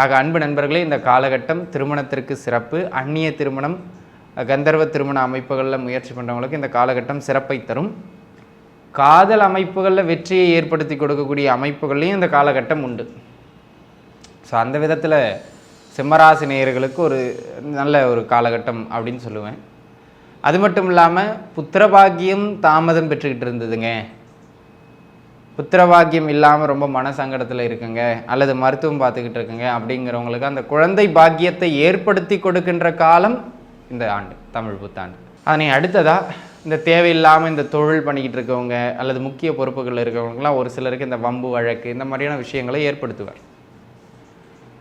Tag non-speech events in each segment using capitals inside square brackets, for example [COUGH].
ஆக அன்பு நண்பர்களே இந்த காலகட்டம் திருமணத்திற்கு சிறப்பு. அந்நிய திருமணம் கந்தர்வ திருமண அமைப்புகளில் முயற்சி பண்ணுறவங்களுக்கு இந்த காலகட்டம் சிறப்பை தரும். காதல் அமைப்புகளில் வெற்றியை ஏற்படுத்தி கொடுக்கக்கூடிய அமைப்புகள்லையும் இந்த காலகட்டம் உண்டு. ஸோ அந்த விதத்தில் சிம்மராசி நேயர்களுக்கு ஒரு நல்ல ஒரு காலகட்டம் அப்படின்னு சொல்லுவேன். அது மட்டும் இல்லாமல் புத்திரபாகியம் தாமதம் பெற்றுக்கிட்டு இருந்ததுங்க. புத்திரபாக்கியம் இல்லாமல் ரொம்ப மன சங்கடத்தில் இருக்குங்க அல்லது மருத்துவம் பார்த்துக்கிட்டு இருக்குங்க அப்படிங்கிறவங்களுக்கு அந்த குழந்தை பாக்கியத்தை ஏற்படுத்தி கொடுக்கின்ற காலம் இந்த ஆண்டு தமிழ் புத்தாண்டு. அதனை அடுத்ததாக இந்த தேவையில்லாமல் இந்த தொழில் பண்ணிக்கிட்டு இருக்கவங்க அல்லது முக்கிய பொறுப்புகளில் இருக்கவங்களுக்குலாம் ஒரு சிலருக்கு இந்த வம்பு வழக்கு இந்த மாதிரியான விஷயங்களை ஏற்படுத்துவார்.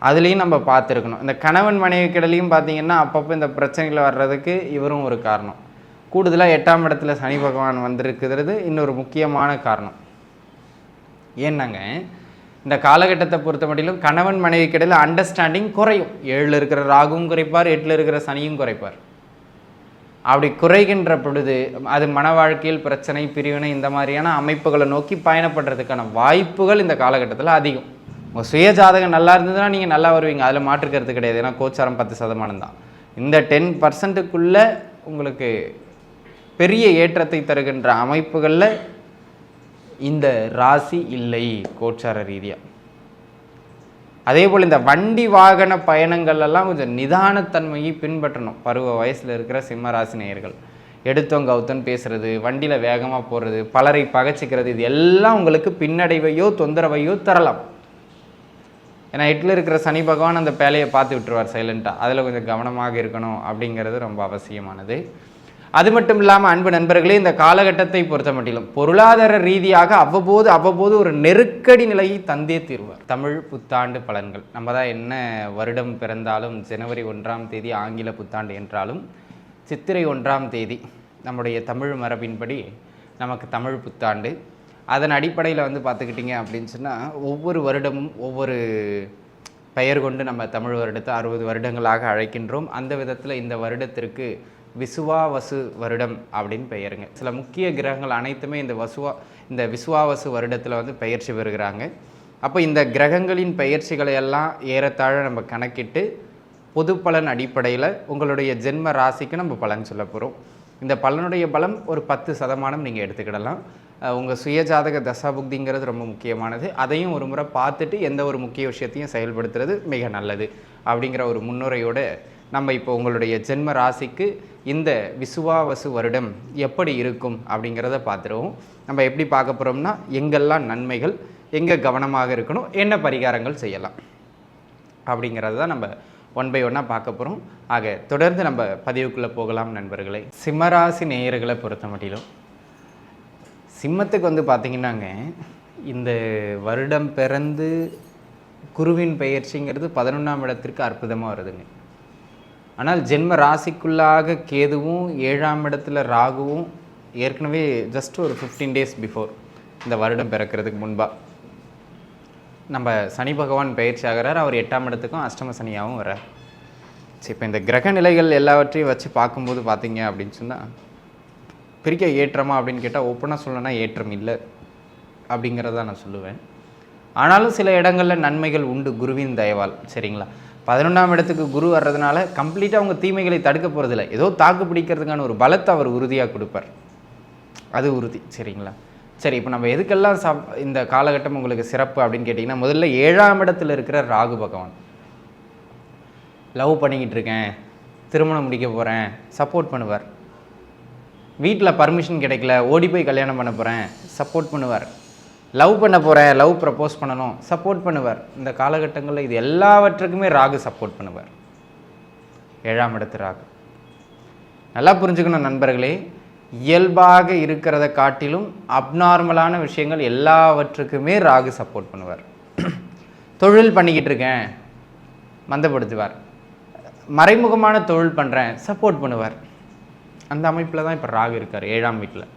அதுலேயும் நம்ம பார்த்துருக்கணும். இந்த கணவன் மனைவிக்கிடலையும் பார்த்தீங்கன்னா அப்பப்போ இந்த பிரச்சனைகள் வர்றதுக்கு இவரும் ஒரு காரணம். கூடுதலாக எட்டாம் இடத்துல சனி பகவான் வந்திருக்கிறது இன்னொரு முக்கியமான காரணம். ஏன்னாங்க இந்த காலகட்டத்தை பொறுத்த மட்டிலும் கணவன் மனைவிக்கிடையில் அண்டர்ஸ்டாண்டிங் குறையும். ஏழில் இருக்கிற ராகுவும் குறைப்பார் எட்டில் இருக்கிற சனியும் குறைப்பார். அப்படி குறைகின்ற பொழுது அது மன வாழ்க்கையில் பிரச்சனை பிரிவினை இந்த மாதிரியான அமைப்புகளை நோக்கி பயணப்படுறதுக்கான வாய்ப்புகள் இந்த காலகட்டத்தில் அதிகம். உங்கள் சுய ஜாதகம் நல்லா இருந்ததுன்னா நீங்கள் நல்லா வருவீங்க. அதில் மாற்றுக்கிறது கிடையாது. ஏன்னா கோச்சாரம் பத்து சதமானம் தான். இந்த டென் பர்சன்ட்டுக்குள்ளே உங்களுக்கு பெரிய ஏற்றத்தை தருகின்ற அமைப்புகளில் இந்த ராசி இல்லை கோச்சார ரீதியாக அதே போல் இந்த வண்டி வாகன பயணங்கள் எல்லாம் கொஞ்சம் நிதானத்தன்மையை பின்பற்றணும். பருவ வயசில் இருக்கிற சிம்ம ராசி நேயர்கள். எடுத்தோம் கவுத்தன் பேசுறது வண்டியில் வேகமாக போடுறது பலரை பகைச்சிக்கிறது இது எல்லாம் உங்களுக்கு பின்னடைவையோ தொந்தரவையோ தரலாம். ஏன்னா எட்டில் இருக்கிற சனி பகவான் அந்த பேலையை பார்த்து விட்டுருவார் சைலண்ட்டாக அதில் கொஞ்சம் கவனமாக இருக்கணும் அப்படிங்கிறது ரொம்ப அவசியமானது. அது மட்டும் இல்லாமல் அன்பு நண்பர்களே இந்த காலகட்டத்தை பொறுத்த மட்டிலும் பொருளாதார ரீதியாக அவ்வப்போது அவ்வப்போது ஒரு நெருக்கடி நிலையை தந்தே தீர்வார். தமிழ் புத்தாண்டு பலன்கள். நம்ம தான் என்ன வருடம் பிறந்தாலும் ஜனவரி ஒன்றாம் தேதி ஆங்கில புத்தாண்டு என்றாலும் சித்திரை ஒன்றாம் தேதி நம்முடைய தமிழ் மரபின்படி நமக்கு தமிழ் புத்தாண்டு. அதன் அடிப்படையில் வந்து பார்த்துக்கிட்டிங்க அப்படின்னு சொன்னால் ஒவ்வொரு வருடமும் ஒவ்வொரு பெயர் கொண்டு நம்ம தமிழ் வருடத்தை அறுபது வருடங்களாக அழைக்கின்றோம். அந்த விதத்தில் இந்த வருடத்திற்கு விசுவாவசு வருடம் அப்படின்னு பெயருங்க. சில முக்கிய கிரகங்கள் அனைத்துமே இந்த வசுவா இந்த விசுவாவசு வருடத்தில் வந்து பெயர்ச்சி பெறுகிறாங்க. அப்போ இந்த கிரகங்களின் பெயர்ச்சிகளை எல்லாம் ஏறத்தாழ நம்ம கணக்கிட்டு பொது பலன் அடிப்படையில் உங்களுடைய ஜென்ம ராசிக்கு நம்ம பலன் சொல்ல போகிறோம் இந்த பலனுடைய பலம் ஒரு பத்து சதமானம் நீங்கள் எடுத்துக்கிடலாம். உங்கள் சுயஜாதக தசாபுக்திங்கிறது ரொம்ப முக்கியமானது. அதையும் ஒரு முறை பார்த்துட்டு எந்த ஒரு முக்கிய விஷயத்தையும் செயல்படுத்துறது மிக நல்லது அப்படிங்கிற ஒரு முன்னுரையோடு நம்ம இப்போ உங்களுடைய ஜென்ம ராசிக்கு இந்த விசுவாவசு வருடம் எப்படி இருக்கும் அப்படிங்கிறத பார்த்துருவோம். நம்ம எப்படி பார்க்க போகிறோம்னா எங்கெல்லாம் நன்மைகள் எங்கே கவனமாக இருக்கணும் என்ன பரிகாரங்கள் செய்யலாம் அப்படிங்கிறது தான் நம்ம ஒன் பை ஒன்னாக பார்க்க போகிறோம் ஆக தொடர்ந்து நம்ம பதிவுக்குள்ளே போகலாம் நண்பர்களே. சிம்மராசி நேயர்களை பொறுத்த மட்டிலும் சிம்மத்துக்கு வந்து பார்த்திங்கன்னாங்க இந்த வருடம் பிறந்து குருவின் பெயர்ச்சிங்கிறது பதினொன்றாம் இடத்திற்கு அற்புதமாக வருதுங்க. ஆனால் ஜென்ம ராசிக்குள்ளாக கேதுவும் ஏழாம் இடத்துல ராகுவும் ஏற்கனவே ஜஸ்ட் ஒரு ஃபிஃப்டீன் டேஸ் பிஃபோர் இந்த வருடம் பிறக்கிறதுக்கு முன்பாக நம்ம சனி பகவான் பயிற்சி ஆகிறார். அவர் எட்டாம் இடத்துக்கும் அஷ்டம சனியாகவும் வர்றார். சரி இப்போ இந்த கிரக நிலைகள் எல்லாவற்றையும் வச்சு பார்க்கும்போது பார்த்தீங்க அப்படின்னு சொன்னால் பிரிக்க ஏற்றமா அப்படின்னு கேட்டால் ஓப்பனாக சொல்லணும்னா ஏற்றம் இல்லை அப்படிங்கிறத நான் சொல்லுவேன். ஆனாலும் சில இடங்களில் நன்மைகள் உண்டு குருவின் தயவால் சரிங்களா? பதினொன்றாம் இடத்துக்கு குரு வர்றதுனால கம்ப்ளீட்டாக அவங்க தீமைகளை தடுக்க போகிறதில்ல ஏதோ தாக்கு பிடிக்கிறதுக்கான ஒரு பலத்தை அவர் உறுதியாக கொடுப்பார். அது உறுதி. சரிங்களா? சரி இப்போ நம்ம எதுக்கெல்லாம் சப் இந்த காலகட்டம் உங்களுக்கு சிறப்பு அப்படின்னு கேட்டிங்கன்னா முதல்ல ஏழாம் இடத்துல இருக்கிற ராகு பகவான். லவ் பண்ணிக்கிட்டு இருக்கேன். திருமணம் முடிக்க போகிறேன் சப்போர்ட் பண்ணுவார். வீட்டில் பர்மிஷன் கிடைக்கல. ஓடி போய் கல்யாணம் பண்ண போகிறேன் சப்போர்ட் பண்ணுவார். லவ் பண்ண போகிறேன் லவ் ப்ரப்போஸ் பண்ணணும் சப்போர்ட் பண்ணுவார். இந்த காலகட்டங்களில் இது எல்லாவற்றுக்குமே ராகு சப்போர்ட் பண்ணுவார். ஏழாம் இடத்து ராகு. நல்லா புரிஞ்சுக்கணும் நண்பர்களே இயல்பாக இருக்கிறத காட்டிலும் அப்நார்மலான விஷயங்கள் எல்லாவற்றுக்குமே ராகு சப்போர்ட் பண்ணுவார். [CLEARS THROAT] தொழில் பண்ணிக்கிட்டு இருக்கேன் மந்தப்படுத்துவார். மறைமுகமான தொழில் பண்ணுறேன் சப்போர்ட் பண்ணுவார். அந்த அமைப்பில் தான் இப்போ ராகு இருக்கார் ஏழாம் வீட்டில்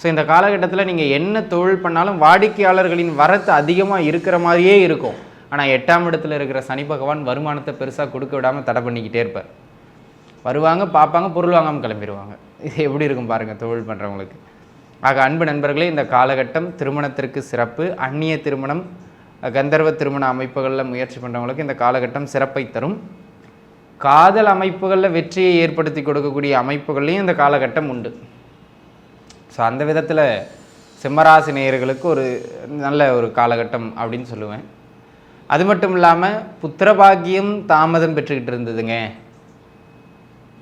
ஸோ இந்த காலகட்டத்தில் நீங்கள் என்ன தொழில் பண்ணாலும் வாடிக்கையாளர்களின் வரத்து அதிகமாக இருக்கிற மாதிரியே இருக்கும். ஆனால் எட்டாம் இடத்துல இருக்கிற சனி பகவான் வருமானத்தை பெருசாக கொடுக்க விடாமல் தடை பண்ணிக்கிட்டே இருப்பார். வருவாங்க பார்ப்பாங்க பொருள் வாங்காமல் கிளம்பிடுவாங்க இது எப்படி இருக்கும் பாருங்கள் தொழில் பண்ணுறவங்களுக்கு ஆக அன்பு நண்பர்களே இந்த காலகட்டம் திருமணத்திற்கு சிறப்பு. அந்நிய திருமணம் கந்தர்வ திருமண அமைப்புகளில் முயற்சி பண்ணுறவங்களுக்கு இந்த காலகட்டம் சிறப்பை தரும். காதல் அமைப்புகளில் வெற்றியை ஏற்படுத்தி கொடுக்கக்கூடிய அமைப்புகள்லையும் இந்த காலகட்டம் உண்டு. ஸோ அந்த விதத்தில் சிம்மராசி நேயர்களுக்கு ஒரு நல்ல ஒரு காலகட்டம் அப்படின்னு சொல்லுவேன். அது மட்டும் இல்லாமல் புத்திரபாக்கியம் தாமதம் பெற்றுக்கிட்டு இருந்ததுங்க.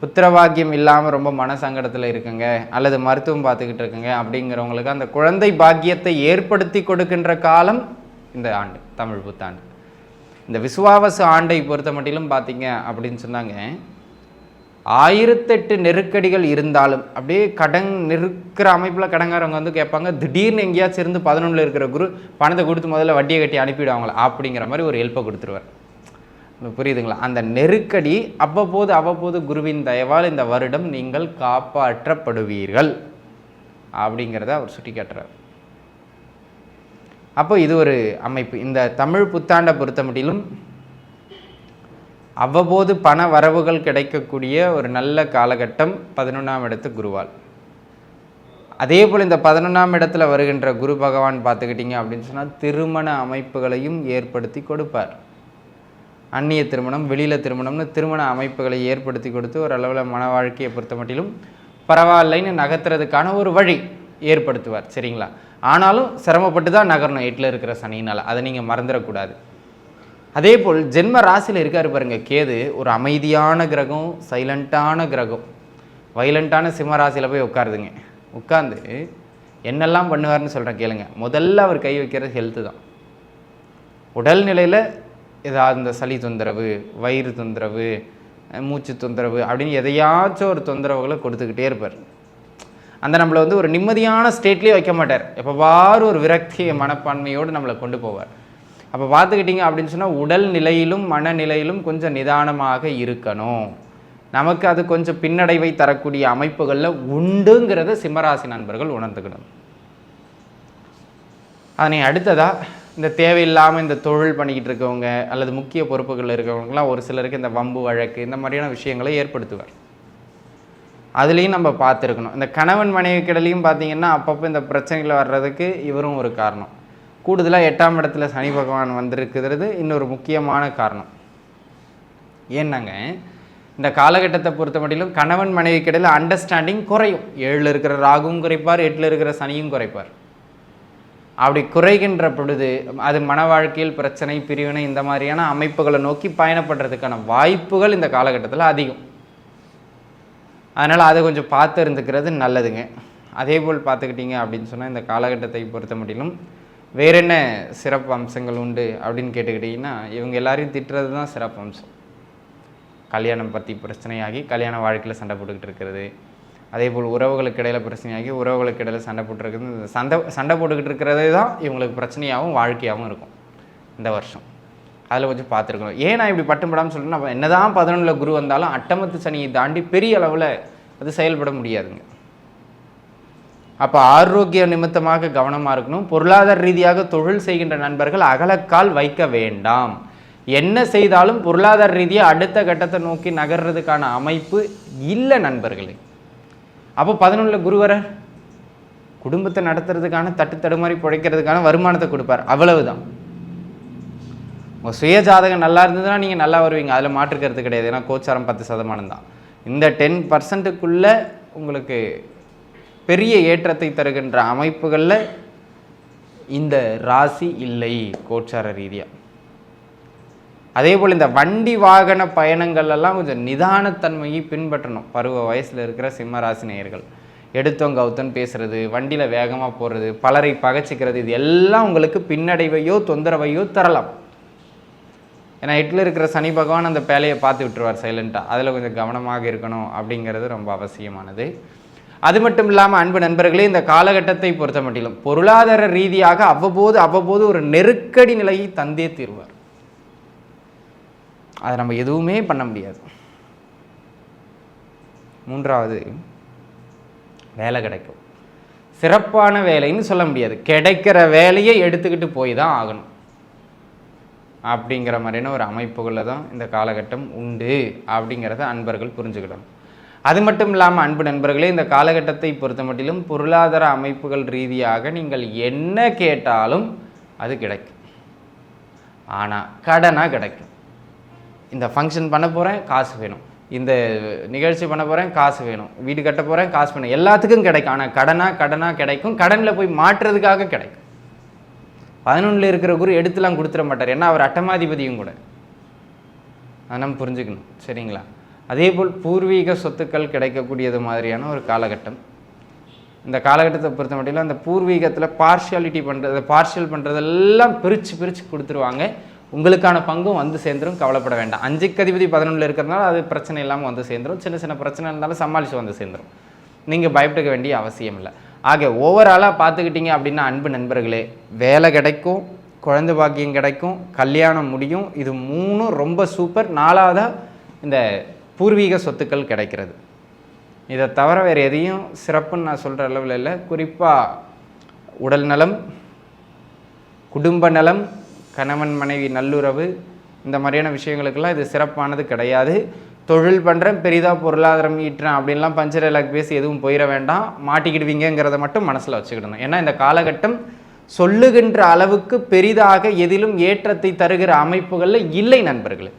புத்திரபாக்கியம் இல்லாமல் ரொம்ப மன சங்கடத்தில் இருக்குங்க. அல்லது மருத்துவம் பார்த்துக்கிட்டு இருக்குங்க. அப்படிங்கிறவங்களுக்கு அந்த குழந்தை பாக்கியத்தை ஏற்படுத்தி கொடுக்கின்ற காலம் இந்த ஆண்டு தமிழ் புத்தாண்டு. இந்த விசுவாவசு ஆண்டை பொறுத்த மட்டிலும் பார்த்தீங்க அப்படின்னு சொன்னாங்க. ஆயிரத்தெட்டு நெருக்கடிகள் இருந்தாலும் அப்படியே கடன் நெருக்கிற அமைப்பில் கடங்காரவங்க வந்து கேட்பாங்க திடீர்னு எங்கேயாச்சும் இருந்து பதினொன்றில் இருக்கிற குரு பணத்தை கொடுத்து முதல்ல வட்டியை கட்டி அனுப்பிவிடுவாங்களா அப்படிங்கிற மாதிரி ஒரு ஹெல்ப்பை கொடுத்துருவார். புரியுதுங்களா? அந்த நெருக்கடி அவ்வப்போது அவ்வப்போது குருவின் தயவால் இந்த வருடம் நீங்கள் காப்பாற்றப்படுவீர்கள் அப்படிங்கிறத அவர் சுட்டி காட்டுறார் அப்போ இது ஒரு அமைப்பு. இந்த தமிழ் புத்தாண்டை பொறுத்த மட்டிலும் அவ்வப்போது பண வரவுகள் கிடைக்கக்கூடிய ஒரு நல்ல காலகட்டம் பதினொன்றாம் இடத்து குருவால். அதே போல் இந்த பதினொன்றாம் இடத்துல வருகின்ற குரு பகவான் பார்த்துக்கிட்டிங்க அப்படின்னு சொன்னால் திருமண அமைப்புகளையும் ஏற்படுத்தி கொடுப்பார். அந்நிய திருமணம் வெளியில் திருமணம்னு திருமண அமைப்புகளை ஏற்படுத்தி கொடுத்து ஒரு அளவில் மன வாழ்க்கையை பொறுத்த மட்டிலும் பரவாயில்லைன்னு நகர்த்துறதுக்கான ஒரு வழி ஏற்படுத்துவார். சரிங்களா? ஆனாலும் சிரமப்பட்டு தான் நகரணும். எட்டில் இருக்கிற சனினால் அதை நீங்கள் மறந்துடக்கூடாது. அதே போல் ஜென்ம ராசியில் இருக்கார் பாருங்க கேது ஒரு அமைதியான கிரகம் சைலண்ட்டான கிரகம். வைலண்ட்டான சிம்ம ராசியில் போய் உட்காருதுங்க. உட்காந்து என்னெல்லாம் பண்ணுவார்னு சொல்கிறேன் கேளுங்க. முதல்ல அவர் கை வைக்கிறது ஹெல்த்து தான். உடல் நிலையில் ஏதாவது இந்த சளி தொந்தரவு வயிறு தொந்தரவு மூச்சு தொந்தரவு அப்படின்னு எதையாச்சும் ஒரு தொந்தரவுகளை கொடுத்துக்கிட்டே இருப்பார். அந்த நம்மளை வந்து ஒரு நிம்மதியான ஸ்டேட்லேயே வைக்க மாட்டார். எப்போவாறு ஒரு விரக்தி மனப்பான்மையோடு நம்மளை கொண்டு போவார். அப்போ பார்த்துக்கிட்டிங்க அப்படின்னு சொன்னால் உடல் நிலையிலும் மனநிலையிலும் கொஞ்சம் நிதானமாக இருக்கணும். நமக்கு அது கொஞ்சம் பின்னடைவை தரக்கூடிய அமைப்புகளில் உண்டுங்கிறத சிம்மராசி நண்பர்கள் உணர்ந்துக்கணும். அதனை அடுத்ததாக இந்த தேவையில்லாமல் இந்த தொழில் பண்ணிக்கிட்டு இருக்கவங்க அல்லது முக்கிய பொறுப்புகளில் இருக்கவங்கலாம் ஒரு சிலருக்கு இந்த வம்பு வழக்கு இந்த மாதிரியான விஷயங்களை ஏற்படுத்துவார். அதுலேயும் நம்ம பார்த்துருக்கணும். இந்த கணவன் மனைவிக்கிடலையும் பார்த்தீங்கன்னா அப்பப்போ இந்த பிரச்சனைகள் வர்றதுக்கு இவரும் ஒரு காரணம். கூடுதலாக எட்டாம் இடத்துல சனி பகவான் வந்திருக்கிறது இன்னொரு முக்கியமான காரணம். ஏன்னாங்க இந்த காலகட்டத்தை பொறுத்த மட்டிலும் கணவன் மனைவிக்கிடையில் அண்டர்ஸ்டாண்டிங் குறையும். ஏழில் இருக்கிற ராகுவும் குறைப்பார் எட்டில் இருக்கிற சனியும் குறைப்பார். அப்படி குறைகின்ற பொழுது அது மன வாழ்க்கையில் பிரச்சனை பிரிவினை இந்த மாதிரியான அமைப்புகளை நோக்கி பயணப்படுறதுக்கான வாய்ப்புகள் இந்த காலகட்டத்தில் அதிகம். அதனால் அதை கொஞ்சம் பார்த்து இருந்துக்கிறது நல்லதுங்க. அதே போல் பார்த்துக்கிட்டிங்க அப்படின்னு சொன்னால் இந்த காலகட்டத்தை பொறுத்த மட்டிலும் வேற என்ன சிறப்பு அம்சங்கள் உண்டு அப்படின்னு கேட்டுக்கிட்டிங்கன்னா இவங்க எல்லாரையும் திட்டுறது தான் சிறப்பு அம்சம் கல்யாணம் பற்றி பிரச்சனையாகி கல்யாண வாழ்க்கையில் சண்டை போட்டுக்கிட்டு இருக்கிறது. அதே போல் உறவுகளுக்கு இடையில பிரச்சனையாகி உறவுகளுக்கு இடையில சண்டை போட்டுருக்குது இந்த சண்டை சண்டை போட்டுக்கிட்டு இருக்கிறதே தான் இவங்களுக்கு பிரச்சனையாகவும் வாழ்க்கையாகவும் இருக்கும் இந்த வருஷம். அதில் கொஞ்சம் பார்த்துருக்கணும். ஏன் நான் இப்படி பட்டுப்படாமல் சொல்கிறேன் நம்ம என்னதான் பதினொன்றில் குரு வந்தாலும் அட்டமத்து சனியை தாண்டி பெரிய அளவில் அது செயல்பட முடியாதுங்க. அப்போ ஆரோக்கிய நிமித்தமாக கவனமாக இருக்கணும். பொருளாதார ரீதியாக தொழில் செய்கின்ற நண்பர்கள் அகலக்கால் வைக்க வேண்டாம். என்ன செய்தாலும் பொருளாதார ரீதியாக அடுத்த கட்டத்தை நோக்கி நகர்றதுக்கான அமைப்பு இல்லை நண்பர்களே. அப்போ பதினொன்றில் குருவரர் குடும்பத்தை நடத்துறதுக்கான தட்டு தடுமாறி பிழைக்கிறதுக்கான வருமானத்தை கொடுப்பார். அவ்வளவுதான். உங்கள் சுய ஜாதகம் நல்லா இருந்ததுன்னா நீங்கள் நல்லா வருவீங்க. அதில் மாற்றுக்கிறது கிடையாது. ஏன்னா கோச்சாரம் பத்து சதமானம் தான். இந்த டென் பர்சன்ட்டுக்குள்ளே உங்களுக்கு பெரிய ஏற்றத்தை தருகின்ற அமைப்புகளில் இந்த ராசி இல்லை கோச்சார ரீதியாக அதே போல் இந்த வண்டி வாகன பயணங்கள் எல்லாம் கொஞ்சம் நிதானத்தன்மையை பின்பற்றணும். பருவ வயசில் இருக்கிற சிம்ம நேயர்கள். எடுத்தோம் கௌத்தன் பேசுறது வண்டியில் வேகமாக போடுறது பலரை பகைச்சிக்கிறது இது எல்லாம் உங்களுக்கு பின்னடைவையோ தொந்தரவையோ தரலாம். ஏன்னா எட்டில் இருக்கிற சனி பகவான் அந்த பேலையை பார்த்து விட்டுருவார் சைலண்ட்டாக அதில் கொஞ்சம் கவனமாக இருக்கணும் அப்படிங்கிறது ரொம்ப அவசியமானது. அது மட்டும் இல்லாமல் அன்பு நண்பர்களே இந்த காலகட்டத்தை பொறுத்த மட்டிலும் பொருளாதார ரீதியாக அவ்வப்போது அவ்வப்போது ஒரு நெருக்கடி நிலையை தந்தே தீர்வார். அதை நம்ம எதுவுமே பண்ண முடியாது. மூன்றாவது வேலை கிடைக்கும். சிறப்பான வேலைன்னு சொல்ல முடியாது. கிடைக்கிற வேலையை எடுத்துக்கிட்டு போய் தான் ஆகணும். அப்படிங்கிற மாதிரியான ஒரு அமைப்புகளில் தான் இந்த காலகட்டம் உண்டு அப்படிங்கிறத அன்பர்கள் புரிஞ்சுக்கிடணும். அது மட்டும் இல்லாமல் அன்பு நண்பர்களே இந்த காலகட்டத்தை பொறுத்த மட்டிலும் பொருளாதார அமைப்புகள் ரீதியாக நீங்கள் என்ன கேட்டாலும் அது கிடைக்கும். ஆனால் கடனாக கிடைக்கும். இந்த ஃபங்க்ஷன் பண்ண போகிறேன் காசு வேணும். இந்த நிகழ்ச்சி பண்ண போகிறேன் காசு வேணும். வீடு கட்ட போகிறேன் காசு வேணும். எல்லாத்துக்கும் கிடைக்கும். ஆனால் கடனாக கடனாக கிடைக்கும். கடனில் போய் மாற்றுறதுக்காக கிடைக்கும். பதினொன்றில் இருக்கிற குரு எடுத்துலாம் கொடுத்துட மாட்டார். ஏன்னா அவர் அட்டமாதிபதியும் கூட. அதை நம்ம புரிஞ்சுக்கணும். சரிங்களா? அதே போல் பூர்வீக சொத்துக்கள் கிடைக்கக்கூடியது மாதிரியான ஒரு காலகட்டம். இந்த காலகட்டத்தை பொறுத்த மட்டும் அந்த பூர்வீகத்தில் பார்ஷியாலிட்டி பண்ணுறது பார்ஷியல் பண்ணுறதெல்லாம் பிரித்து பிரித்து கொடுத்துருவாங்க. உங்களுக்கான பங்கும் வந்து சேர்ந்துரும் கவலைப்பட வேண்டாம். அஞ்சுக்கு அதிபதி பதினொன்றில் இருக்கிறதுனால அது பிரச்சனை இல்லாமல் வந்து சேர்ந்துரும். சின்ன சின்ன பிரச்சனை இருந்தாலும் சமாளித்து வந்து சேர்ந்துரும். நீங்கள் பயப்பட்டுக்க வேண்டிய அவசியம் இல்லை. ஆக ஓவராலாக பார்த்துக்கிட்டீங்க அப்படின்னா அன்பு நண்பர்களே வேலை கிடைக்கும் குழந்தை பாக்கியம் கிடைக்கும் கல்யாணம் முடியும். இது மூணும் ரொம்ப சூப்பர் நாலாவதாக இந்த பூர்வீக சொத்துக்கள் கிடைக்கிறது. இதை தவிர வேறு எதையும் சிறப்புன்னு நான் சொல்கிற அளவில் இல்லை. குறிப்பாக உடல் நலம் குடும்ப நலம் கணவன் மனைவி நல்லுறவு இந்த மாதிரியான விஷயங்களுக்கெல்லாம் இது சிறப்பானது கிடையாது. தொழில் பண்ணுறேன் பெரிதாக பொருளாதாரம் ஈட்டுறேன் அப்படின்லாம் பஞ்சர் இலக்கு பேசி எதுவும் போயிட வேண்டாம். மாட்டிக்கிடுவீங்கிறத மட்டும் மனசில் வச்சுக்கிடணும். ஏன்னா இந்த காலகட்டம் சொல்லுகின்ற அளவுக்கு பெரிதாக எதிலும் ஏற்றத்தை தருகிற அமைப்புகளில் இல்லை நண்பர்களே.